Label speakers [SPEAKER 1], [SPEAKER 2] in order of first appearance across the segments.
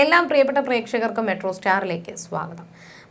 [SPEAKER 1] എല്ലാം പ്രിയപ്പെട്ട പ്രേക്ഷകർക്കും മെട്രോ സ്റ്റാറിലേക്ക് സ്വാഗതം.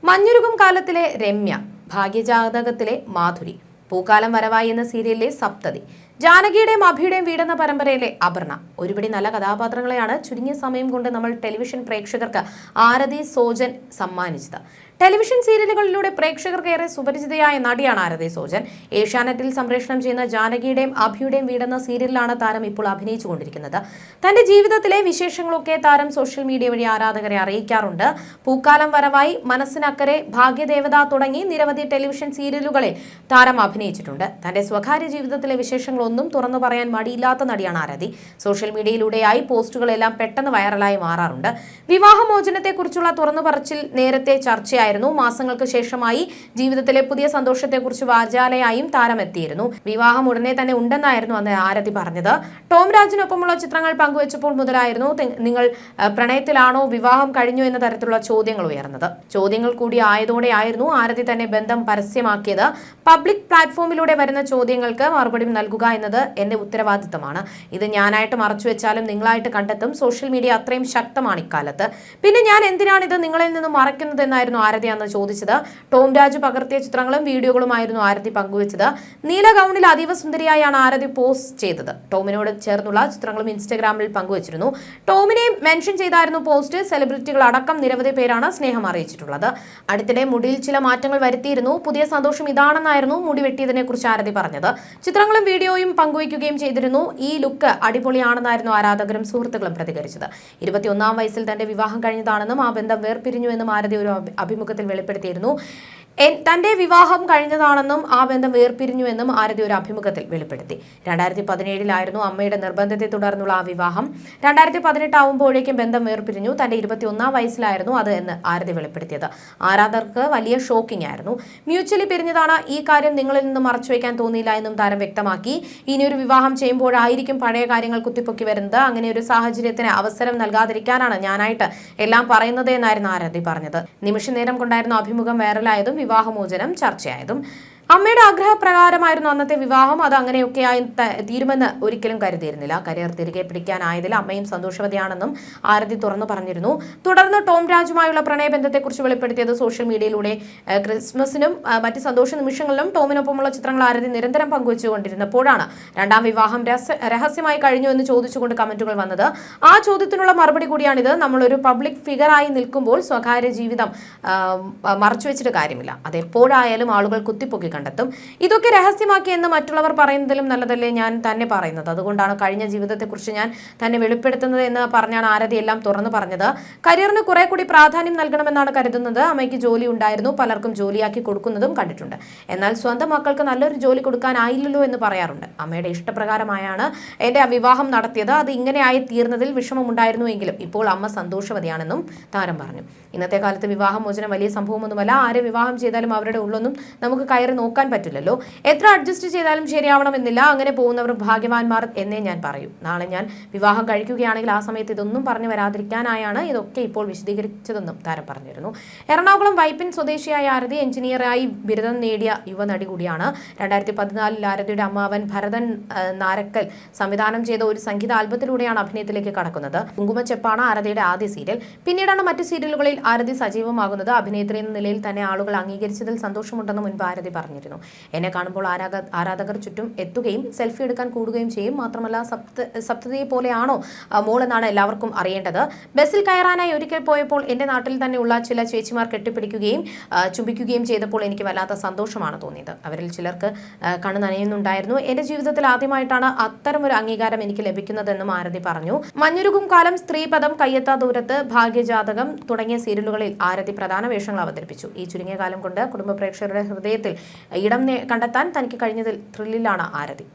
[SPEAKER 1] മഞ്ഞുരുകും കാലത്തിലെ രമ്യ ഭാഗ്യജാതകത്തിലെ മാധുരി പൂക്കാലം വരവായി എന്ന സീരിയലിലെ സപ്തതി ജാനകിയുടെയും അഭിയുടെയും വീടെന്ന പരമ്പരയിലെ അപർണ. ഒരുപടി നല്ല കഥാപാത്രങ്ങളെയാണ് ചുരുങ്ങിയ സമയം കൊണ്ട് നമ്മൾ ടെലിവിഷൻ പ്രേക്ഷകർക്ക് ആരതി സോജൻ സമ്മാനിച്ചത്. ടെലിവിഷൻ സീരിയലുകളിലൂടെ പ്രേക്ഷകർക്ക് ഏറെ സുപരിചിതയായ നടിയാണ് ആരതി സോജൻ. ഏഷ്യാനെറ്റിൽ സംപ്രേഷണം ചെയ്യുന്ന ജാനകിയുടെയും അഭിയുടെയും വീടെന്ന സീരിയലിലാണ് താരം ഇപ്പോൾ അഭിനയിച്ചുകൊണ്ടിരിക്കുന്നത്. തന്റെ ജീവിതത്തിലെ വിശേഷങ്ങളൊക്കെ താരം സോഷ്യൽ മീഡിയ വഴി ആരാധകരെ അറിയിക്കാറുണ്ട്. പൂക്കാലം വരവായി മനസ്സിനക്കരെ ഭാഗ്യദേവത തുടങ്ങി നിരവധി ടെലിവിഷൻ സീരിയലുകളിൽ താരം അഭിനയിച്ചിട്ടുണ്ട്. തന്റെ സ്വകാര്യ ജീവിതത്തിലെ വിശേഷങ്ങളൊന്നും തുറന്നു പറയാൻ മടിയില്ലാത്ത നടിയാണ് ആരതി. സോഷ്യൽ മീഡിയയിലൂടെയായി പോസ്റ്റുകളെല്ലാം പെട്ടെന്ന് വൈറലായി മാറാറുണ്ട്. വിവാഹമോചനത്തെക്കുറിച്ചുള്ള തുറന്നു പറച്ചിൽ നേരത്തെ ചർച്ചയായിരുന്നു മാസങ്ങൾക്ക് ശേഷമായി ജീവിതത്തിലെ പുതിയ സന്തോഷത്തെക്കുറിച്ച് വാചാലയായും താരമെത്തിയിരുന്നു. വിവാഹം ഉടനെ തന്നെ ഉണ്ടെന്നായിരുന്നു അന്ന് ആരതി പറഞ്ഞത്. ടോം രാജിനൊപ്പമുള്ള ചിത്രങ്ങൾ പങ്കുവച്ചപ്പോൾ മുതലായിരുന്നു നിങ്ങൾ പ്രണയത്തിലാണോ വിവാഹം കഴിഞ്ഞു എന്ന തരത്തിലുള്ള ചോദ്യങ്ങൾ ഉയർന്നത്. ചോദ്യങ്ങൾ കൂടി ആയതോടെയായിരുന്നു ആരതി തന്നെ ബന്ധം പരസ്യമാക്കിയത്. പബ്ലിക് പ്ലാറ്റ്ഫോമിലൂടെ വരുന്ന ചോദ്യങ്ങൾക്ക് മറുപടി നൽകുക എന്നത് എന്റെ ഉത്തരവാദിത്തമാണ്. ഇത് ഞാനായിട്ട് മറച്ചു വെച്ചാലും നിങ്ങളായിട്ട് കണ്ടെത്തും. സോഷ്യൽ മീഡിയ അത്രയും ശക്തമാണ് ഇക്കാലത്ത്. പിന്നെ ഞാൻ എന്തിനാണ് ഇത് നിങ്ങളിൽ നിന്ന് മറയ്ക്കുന്നത് എന്നായിരുന്നു ആരതി അന്ന് ചോദിച്ചത്. ടോം രാജു പകർത്തിയ ചിത്രങ്ങളും വീഡിയോകളുമായിരുന്നു ആരതി പങ്കുവച്ചത്. നീല ഗൗണിൽ അതീവ സുന്ദരിയായാണ് ആരതി പോസ്റ്റ് ചെയ്തത്. ടോമിനോട് ചേർന്നുള്ള ചിത്രങ്ങളും ഇൻസ്റ്റഗ്രാമിൽ പങ്കുവച്ചിരുന്നു. ടോമിനെ മെൻഷൻ ചെയ്തായിരുന്നു പോസ്റ്റ്. സെലിബ്രിറ്റികൾ അടക്കം നിരവധി പേരാണ് സ്നേഹം അറിയിച്ചിട്ടുള്ളത്. അടുത്തിടെ മുടിയിൽ ചില മാറ്റങ്ങൾ വരുത്തിയിരുന്നു. പുതിയ സന്തോഷം ഇതാണെന്നായിരുന്നു മുടി വെട്ടിയതിനെ കുറിച്ച് ആരതി പറഞ്ഞത്. ചിത്രങ്ങളും വീഡിയോയും പങ്കുവയ്ക്കുകയും ചെയ്തിരുന്നു. ഈ ലുക്ക് അടിപൊളിയാണെന്നായിരുന്നു ആരാധകരും സുഹൃത്തുക്കളും പ്രതികരിച്ചത്. ഇരുപത്തിയൊന്നാം വയസ്സിൽ തന്റെ വിവാഹം കഴിഞ്ഞതാണെന്നും ആ ബന്ധം വേർപിരിഞ്ഞു എന്നും ആരതി ഒരു അഭിമുഖത്തിൽ വെളിപ്പെടുത്തിയിരുന്നു. തന്റെ വിവാഹം കഴിഞ്ഞതാണെന്നും ആ ബന്ധം വേർപിരിഞ്ഞുവെന്നും ആരതി ഒരു അഭിമുഖത്തിൽ വെളിപ്പെടുത്തി. രണ്ടായിരത്തി പതിനേഴിലായിരുന്നു അമ്മയുടെ നിർബന്ധത്തെ തുടർന്നുള്ള ആ വിവാഹം. രണ്ടായിരത്തി പതിനെട്ട് ആവുമ്പോഴേക്കും ബന്ധം വേർപിരിഞ്ഞു. തന്റെ ഇരുപത്തിയൊന്നാം വയസ്സിലായിരുന്നു അത് എന്ന് ആരതി വെളിപ്പെടുത്തിയത്. ആരാധകർക്ക് വലിയ ഷോക്കിംഗ് ആയിരുന്നു. മ്യൂച്വലി പിരിഞ്ഞതാണ് ഈ കാര്യം നിങ്ങളിൽ നിന്ന് മറച്ചുവെക്കാൻ തോന്നിയില്ല എന്നും താരം വ്യക്തമാക്കി. ഇനിയൊരു വിവാഹം ചെയ്യുമ്പോഴായിരിക്കും പഴയ കാര്യങ്ങൾ കുത്തിപ്പൊക്കി വരുന്നത്. അങ്ങനെ ഒരു സാഹചര്യത്തിന് അവസരം നൽകാതിരിക്കാനാണ് ഞാനായിട്ട് എല്ലാം പറയുന്നത് എന്നായിരുന്നു ആരതി പറഞ്ഞത്. നിമിഷ കൊണ്ടായിരുന്നു അഭിമുഖം വൈറലായതും വിവാഹമോചനം ചർച്ചയായതും അമ്മയുടെ ആഗ്രഹപ്രകാരമായിരുന്നു അന്നത്തെ വിവാഹം. അത് അങ്ങനെയൊക്കെയായി തീരുമെന്ന് ഒരിക്കലും കരുതിയിരുന്നില്ല. കരിയർ തിരികെ പിടിക്കാനായതിൽ അമ്മയും സന്തോഷവതിയാണെന്നും ആരതി തുറന്നു പറഞ്ഞിരുന്നു. തുടർന്ന് ടോം രാജുമായുള്ള പ്രണയബന്ധത്തെക്കുറിച്ച് വെളിപ്പെടുത്തിയത് സോഷ്യൽ മീഡിയയിലൂടെ. ക്രിസ്മസിനും മറ്റ് സന്തോഷ നിമിഷങ്ങളിലും ടോമിനൊപ്പമുള്ള ചിത്രങ്ങൾ ആരതി നിരന്തരം പങ്കുവച്ചുകൊണ്ടിരുന്നപ്പോഴാണ് രണ്ടാം വിവാഹം രഹസ്യമായി കഴിഞ്ഞു എന്ന് ചോദിച്ചുകൊണ്ട് കമന്റുകൾ വന്നത്. ആ ചോദ്യത്തിനുള്ള മറുപടി കൂടിയാണിത്. നമ്മളൊരു പബ്ലിക് ഫിഗറായി നിൽക്കുമ്പോൾ സ്വകാര്യ ജീവിതം മറച്ചുവെച്ചിട്ട് കാര്യമില്ല. അതെപ്പോഴായാലും ആളുകൾ കുത്തിപ്പൊക്കി കണ്ടെത്തും. ഇതൊക്കെ രഹസ്യമാക്കി എന്ന് മറ്റുള്ളവർ പറയുന്നതിലും നല്ലതല്ലേ ഞാൻ തന്നെ പറയുന്നത്. അതുകൊണ്ടാണ് കഴിഞ്ഞ ജീവിതത്തെക്കുറിച്ച് ഞാൻ തന്നെ വെളിപ്പെടുത്തുന്നത് എന്ന് പറഞ്ഞാണ് ആരതി എല്ലാം തുറന്നു പറഞ്ഞത്. കരിയറിന് കുറെ കൂടി പ്രാധാന്യം നൽകണമെന്നാണ് കരുതുന്നത്. അമ്മയ്ക്ക് ജോലി ഉണ്ടായിരുന്നു. പലർക്കും ജോലിയാക്കി കൊടുക്കുന്നതും കണ്ടിട്ടുണ്ട്. എന്നാൽ സ്വന്തം മക്കൾക്ക് നല്ലൊരു ജോലി കൊടുക്കാനായില്ലല്ലോ എന്ന് പറയാറുണ്ട്. അമ്മയുടെ ഇഷ്ടപ്രകാരമായാണ് എന്റെ വിവാഹം നടത്തിയത്. അത് ഇങ്ങനെയായി തീർന്നതിൽ വിഷമമുണ്ടായിരുന്നുവെങ്കിലും ഇപ്പോൾ അമ്മ സന്തോഷവതിയാണെന്നും താരം പറഞ്ഞു. ഇന്നത്തെ കാലത്ത് വിവാഹമോചനം വലിയ സംഭവമൊന്നുമല്ല. ആരെ വിവാഹം ചെയ്താലും അവരുടെ ഉള്ളൊന്നും നമുക്ക് കയറി നോക്കാൻ പറ്റില്ലല്ലോ. എത്ര അഡ്ജസ്റ്റ് ചെയ്താലും ശരിയാവണമെന്നില്ല. അങ്ങനെ പോകുന്നവർ ഭാഗ്യവാന്മാർ എന്നേ ഞാൻ പറയൂ. നാളെ ഞാൻ വിവാഹം കഴിക്കുകയാണെങ്കിൽ ആ സമയത്ത് ഇതൊന്നും പറഞ്ഞു വരാതിരിക്കാനായാണ് ഇതൊക്കെ ഇപ്പോൾ വിശദീകരിച്ചതെന്നും താരം പറഞ്ഞിരുന്നു. എറണാകുളം വൈപ്പിൻ സ്വദേശിയായ ആരതി എഞ്ചിനീയറായി ബിരുദം നേടിയ യുവനടി കൂടിയാണ്. രണ്ടായിരത്തി പതിനാലിൽ ആരതിയുടെ അമ്മാവൻ ഭരതൻ നാരക്കൽ സംവിധാനം ചെയ്ത ഒരു സംഗീത ആൽബത്തിലൂടെയാണ് അഭിനയത്തിലേക്ക് കടക്കുന്നത്. കുങ്കുമച്ചെപ്പാണ് ആരതിയുടെ ആദ്യ സീരിയൽ. പിന്നീടാണ് മറ്റു സീരിയലുകളിൽ ആരതി സജീവമാകുന്നത്. അഭിനേത്രി എന്ന നിലയിൽ തന്നെ ആളുകൾ അംഗീകരിച്ചതിൽ സന്തോഷമുണ്ടെന്ന് മുൻപ് ആരതി പറഞ്ഞിരുന്നു. എന്നെ കാണുമ്പോൾ ആരാധ ആരാധകർ ചുറ്റും എത്തുകയും സെൽഫി എടുക്കാൻ കൂടുകയും ചെയ്യും. മാത്രമല്ല സപ്ത സപ്തതയെ പോലെയാണോ മോൾ എന്നാണ് എല്ലാവർക്കും അറിയേണ്ടത്. ബസ്സിൽ കയറാനായി ഒരിക്കൽ പോയപ്പോൾ എന്റെ നാട്ടിൽ തന്നെയുള്ള ചില ചേച്ചിമാർ കെട്ടിപ്പിടിക്കുകയും ചുംബിക്കുകയും ചെയ്തപ്പോൾ എനിക്ക് വല്ലാത്ത സന്തോഷമാണ് തോന്നിയത്. അവരിൽ ചിലർക്ക് കണ്ണ് നനയുന്നുണ്ടായിരുന്നു. എന്റെ ജീവിതത്തിൽ ആദ്യമായിട്ടാണ് അത്തരമൊരു അംഗീകാരം എനിക്ക് ലഭിക്കുന്നതെന്നും ആരതി പറഞ്ഞു. മഞ്ഞുരുകും കാലം സ്ത്രീപദം കയ്യെത്താ ദൂരത്ത് ഭാഗ്യജാതകം തുടങ്ങിയ സീരിയലുകളിൽ ആരതി പ്രധാന വേഷങ്ങൾ അവതരിപ്പിച്ചു. ഈ ചുരുങ്ങിയ കാലം കൊണ്ട് കുടുംബ പ്രേക്ഷകരുടെ ഹൃദയത്തിൽ ഇടം കണ്ടെത്താൻ തനിക്ക് കഴിഞ്ഞതിൽ ത്രില്ലിലാണ് ആരതി.